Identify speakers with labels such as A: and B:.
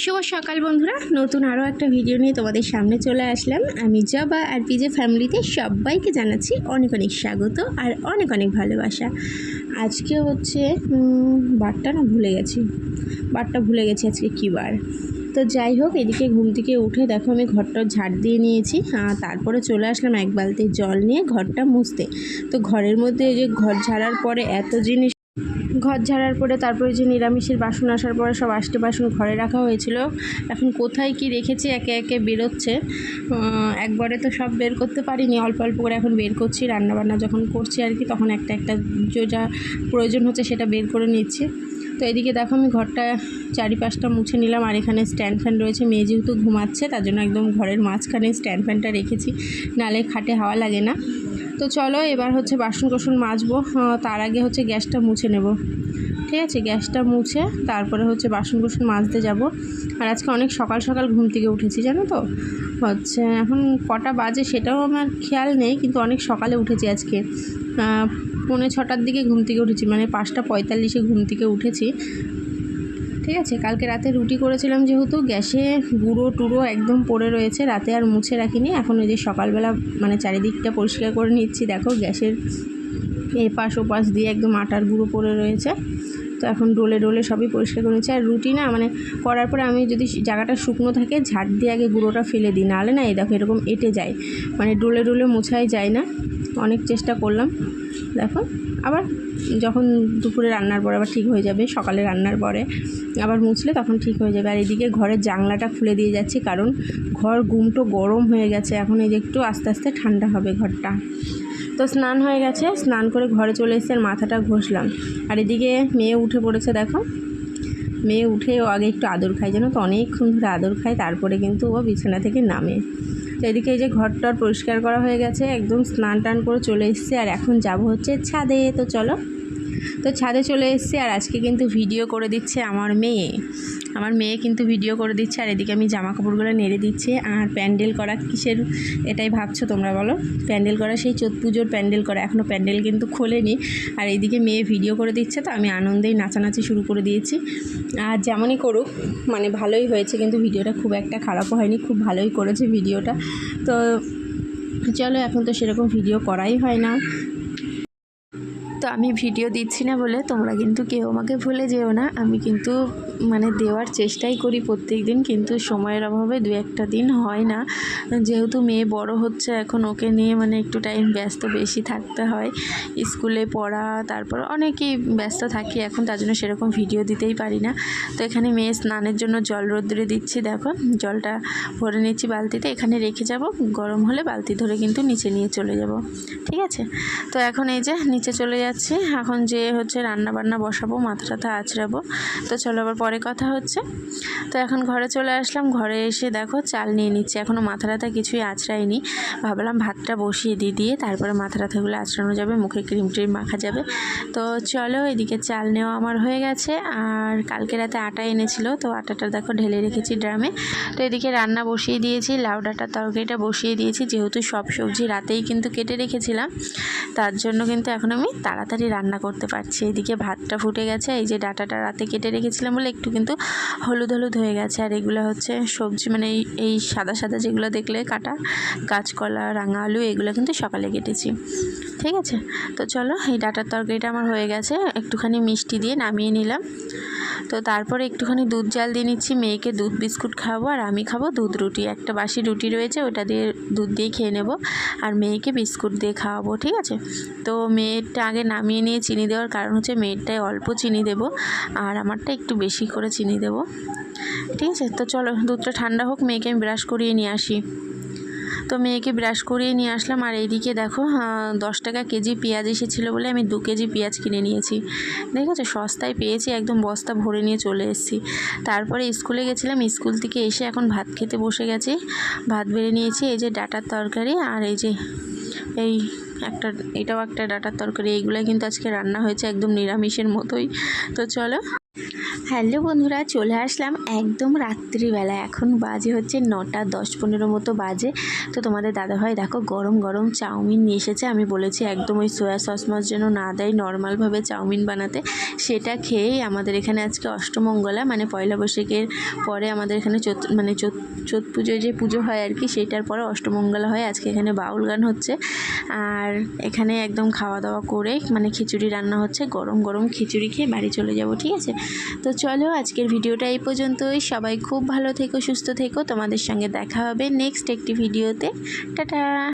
A: শুভ সকাল বন্ধুরা। নতুন আরও একটা ভিডিও নিয়ে তোমাদের সামনে চলে আসলাম। আমি জবা আর পিজে ফ্যামিলিতে সবাইকে জানাচ্ছি অনেক অনেক স্বাগত আর অনেক অনেক ভালোবাসা। আজকে হচ্ছে বারটা না ভুলে গেছি। বারটা ভুলে গেছি আজকে কী বার। তো যাই হোক, এদিকে ঘুম থেকে উঠে দেখো আমি ঘরটা ঝাড় দিয়ে নিয়েছি। তারপরে চলে আসলাম এক বালতি জল নিয়ে ঘরটা মুছতে। তো ঘরের মধ্যে যে ঘর ঝাড়ার পরে এত জিনিস ঘর ঝাড়ার পরে তারপরে যে নিরামিষের বাসন আসার পরে সব আষ্টে বাসন ঘরে রাখা হয়েছিল। এখন কোথায় কি রেখেছি, একে একে বেরোচ্ছে। একবারে তো সব বের করতে পারিনি, অল্প অল্প করে এখন বের করছি। রান্নাবান্না যখন করছি আর কি, তখন একটা একটা যেটা প্রয়োজন হচ্ছে সেটা বের করে নিচ্ছি। তো এদিকে দেখো আমি ঘরটা চারিপাশটা মুছে নিলাম আর এখানে স্ট্যান্ড ফ্যান রয়েছে। মেয়ে যেহেতু ঘুমাচ্ছে, তার জন্য একদম ঘরের মাঝখানে স্ট্যান্ড ফ্যানটা রেখেছি। নালে খাটে হাওয়া লাগে না। তো চলো, এবার হচ্ছে বাসন কোসন মাজবো তার আগে হচ্ছে গ্যাসটা মুছে নেব। ঠিক আছে? গ্যাসটা মুছে তারপরে হচ্ছে বাসন কোসন মাজতে যাব। আর আজকে অনেক সকাল সকাল ঘুম থেকে উঠেছি, জানো তো? হচ্ছে এখন কটা বাজে সেটাও আমার খেয়াল নেই, কিন্তু অনেক সকালে উঠেছি আজকে। পৌনে ছটার দিকে ঘুম থেকে উঠেছি মানে পাঁচটা পঁয়তাল্লিশে ঘুম থেকে উঠেছি। ঠিক আছে? কালকে রাতে রুটি করেছিলাম যেহেতু, গ্যাসে গুঁড়ো টুড়ো একদম পড়ে রয়েছে, রাতে আর মুছে রাখিনি। এখন ওই যে সকালবেলা মানে চারিদিকটা পরিষ্কার করে নিচ্ছি। দেখো, গ্যাসের এপাশ ওপাশ দিয়ে একদম আটার গুঁড়ো পড়ে রয়েছে। তো এখন ডোলে ডোলে সবই পরিষ্কার করে নিচ্ছি। আর রুটি না মানে করার পরে আমি যদি জায়গাটা শুকনো থাকে, ঝাড় দিয়ে আগে গুঁড়োটা ফেলে দিই। নাহলে না, এই দেখো এরকম এঁটে যায়। মানে ডোলে ডোলে মোছাই যায় না। অনেক চেষ্টা করলাম। দেখো, আবার যখন দুপুরে রান্নার পরে আবার ঠিক হয়ে যাবে, সকালে রান্নার পরে আবার মুছলে তখন ঠিক হয়ে যাবে। আর এদিকে ঘরের জানলাটা খুলে দিয়ে যাচ্ছি, কারণ ঘর গুমটো গরম হয়ে গেছে। এখন এই যে একটু আস্তে আস্তে ঠান্ডা হবে ঘরটা। তো স্নান হয়ে গেছে, স্নান করে ঘরে চলে আর মাথাটা ঘষলাম। আর এদিকে মেয়ে উঠে পড়েছে, দেখো। মেয়ে উঠে ও আগে একটু আদর খায়, জানো তো? অনেকক্ষণ ধরে আদর খায়, তারপরে কিন্তু ও বিছানা থেকে নামে। তো এদিকে এই যে ঘরটার পরিষ্কার করা হয়ে গেছে, একদম স্নান টান করে চলে এসছে আর এখন যাব হচ্ছে ছাদে। তো চলো তো ছাদে চলে এসেছি আর আজকে কিন্তু ভিডিও করে দিচ্ছে আমার মেয়ে। আমার মেয়ে কিন্তু ভিডিও করে দিচ্ছে আর এদিকে আমি জামা কাপড়গুলো নেড়ে দিচ্ছি। আর প্যান্ডেল করা কিসের এটাই ভাবছ তোমরা বলো? প্যান্ডেল করা সেই চোদ্দ পুজোর প্যান্ডেল করা। এখনও প্যান্ডেল কিন্তু খোলেনি। আর এইদিকে মেয়ে ভিডিও করে দিচ্ছে তো আমি আনন্দেই নাচানাচি শুরু করে দিয়েছি। আর যেমনই করুক মানে ভালোই হয়েছে কিন্তু ভিডিওটা খুব একটা খারাপও হয়নি, খুব ভালোই করেছে ভিডিওটা। তো চলো এখন তো সেরকম ভিডিও করাই হয় না। তো আমি ভিডিও দিচ্ছি না বলে তোমরা কিন্তু কেউ আমাকে ভুলে যেও না। আমি কিন্তু মানে দেওয়ার চেষ্টাই করি প্রত্যেক দিন কিন্তু সময়ের অভাবে দু একটা দিন হয় না। যেহেতু মেয়ে বড় হচ্ছে, এখন ওকে নিয়ে মানে একটু টাইম ব্যস্ত বেশি থাকতে হয়। স্কুলে পড়া, তারপর অনেকেই ব্যস্ত থাকি, এখন তার জন্য সেরকম ভিডিও দিতেই পারি না। তো এখানে মেয়ে স্নানের জন্য জল রোদ্রে দিচ্ছি, দেখো। জলটা ভরে নিচ্ছি বালতিতে, এখানে রেখে যাব। গরম হলে বালতি ধরে কিন্তু নিচে নিয়ে চলে যাব। ঠিক আছে? তো এখন এই যে নিচে চলে যাচ্ছি। এখন যে হচ্ছে রান্না বান্না বসাবো মাথা টাথা আঁচড়াবো তো চলো আবার পরে কথা হচ্ছে। তো এখন ঘরে চলে আসলাম। ঘরে এসে দেখো চাল নিয়ে নিচ্ছি। এখনও মাথা টাথা কিছুই আঁচড়াইনি ভাবলাম ভাতটা বসিয়ে দিয়ে দিয়ে তারপরে মাথা টাথাগুলো আঁচড়ানো যাবে, মুখে ক্রিম ট্রিম মাখা যাবে। তো চলো এদিকে চাল নেওয়া আমার হয়ে গেছে। আর কালকে রাতে আটা এনেছিল। তো আটাটা দেখো ঢেলে রেখেছি ড্রামে। তো এদিকে রান্না বসিয়ে দিয়েছি। লাউ ডাঁটার তরকারিটা বসিয়ে দিয়েছি। যেহেতু সব সবজি রাতেই কিন্তু কেটে রেখেছিলাম, তার জন্য কিন্তু এখন আমি তাড়াতাড়ি রান্না করতে পারছি। এদিকে ভাতটা ফুটে গেছে। এই যে ডাটাটা রাতে কেটে রেখেছিলাম বলে একটু কিন্তু হলুদ হলুদ হয়ে গেছে। আর এগুলো হচ্ছে সবজি মানে এই সাদা সাদা যেগুলো দেখলে কাটা, কাঁচকলা, রাঙা আলু, এগুলো কিন্তু সকালে কেটেছি। ঠিক আছে? তো চলো, এই ডাটার তরকারিটা আমার হয়ে গেছে। একটুখানি মিষ্টি দিয়ে নামিয়ে নিলাম। তো তারপরে একটুখানি দুধ জাল দিয়ে নিচ্ছি, মেয়েকে দুধ বিস্কুট খাওয়াবো আর আমি খাব দুধ রুটি। একটা বাসি রুটি রয়েছে, ওটা দিয়ে দুধ দিয়ে খেয়ে নেব আর মেয়েকে বিস্কুট দিয়ে খাওয়াবো, ঠিক আছে? তো মেয়েরটা আগে নামিয়ে নিয়ে চিনি দেওয়ার কারণ হচ্ছে মেয়েরটায় অল্প চিনি দেবো আর আমারটা একটু বেশি করে চিনি দেবো। ঠিক আছে? তো চলো দুধটা ঠান্ডা হোক, মেয়েকে আমি ব্রাশ করিয়ে নিয়ে আসি। তো মেয়েকে ব্রাশ করিয়ে নিয়ে আসলাম। আর এইদিকে দেখো দশ টাকা কেজি পেঁয়াজ এসেছিল বলে আমি দু কেজি পেঁয়াজ কিনে নিয়েছি। দেখেছ? সস্তায় পেয়েছি, একদম বস্তা ভরে নিয়ে চলে এসেছি। তারপরে স্কুলে গেছিলাম, স্কুল থেকে এসে এখন ভাত খেতে বসে গেছি। ভাত বেড়ে নিয়েছি, এই যে ডাটার তরকারি আর এই যে এই একটা, এটাও একটা ডাটার তরকারি। এইগুলো কিন্তু আজকে রান্না হয়েছে একদম নিরামিষের মতোই। তো চলো। হ্যালো বন্ধুরা, চলে আসলাম একদম রাত্রিবেলা এখন বাজে হচ্ছে নটা দশ পনেরো মতো বাজে। তো তোমাদের দাদাভাই, দেখো গরম গরম চাউমিন নিয়ে এসেছে। আমি বলেছি একদম ওই সোয়া সস যেন না দেয় নর্মালভাবে চাউমিন বানাতে। সেটা খেয়েই আমাদের এখানে আজকে অষ্টমঙ্গলা মানে পয়লা বৈশাখের পরে আমাদের এখানে চোত মানে চোত চোত পুজোয় যে পুজো হয় আর কি সেটার পরে অষ্টমঙ্গলা হয়। আজকে এখানে বাউল গান হচ্ছে। আর এখানে একদম খাওয়া দাওয়া করে মানে খিচুড়ি রান্না হচ্ছে। গরম গরম খিচুড়ি খেয়ে বাড়ি চলে যাব, ঠিক আছে? তো চলো, আজকের ভিডিওটা এই পর্যন্তই। সবাই খুব ভালো থেকো, সুস্থ থেকো। তোমাদের সঙ্গে দেখা হবে নেক্সট একটি ভিডিওতে। টাটা!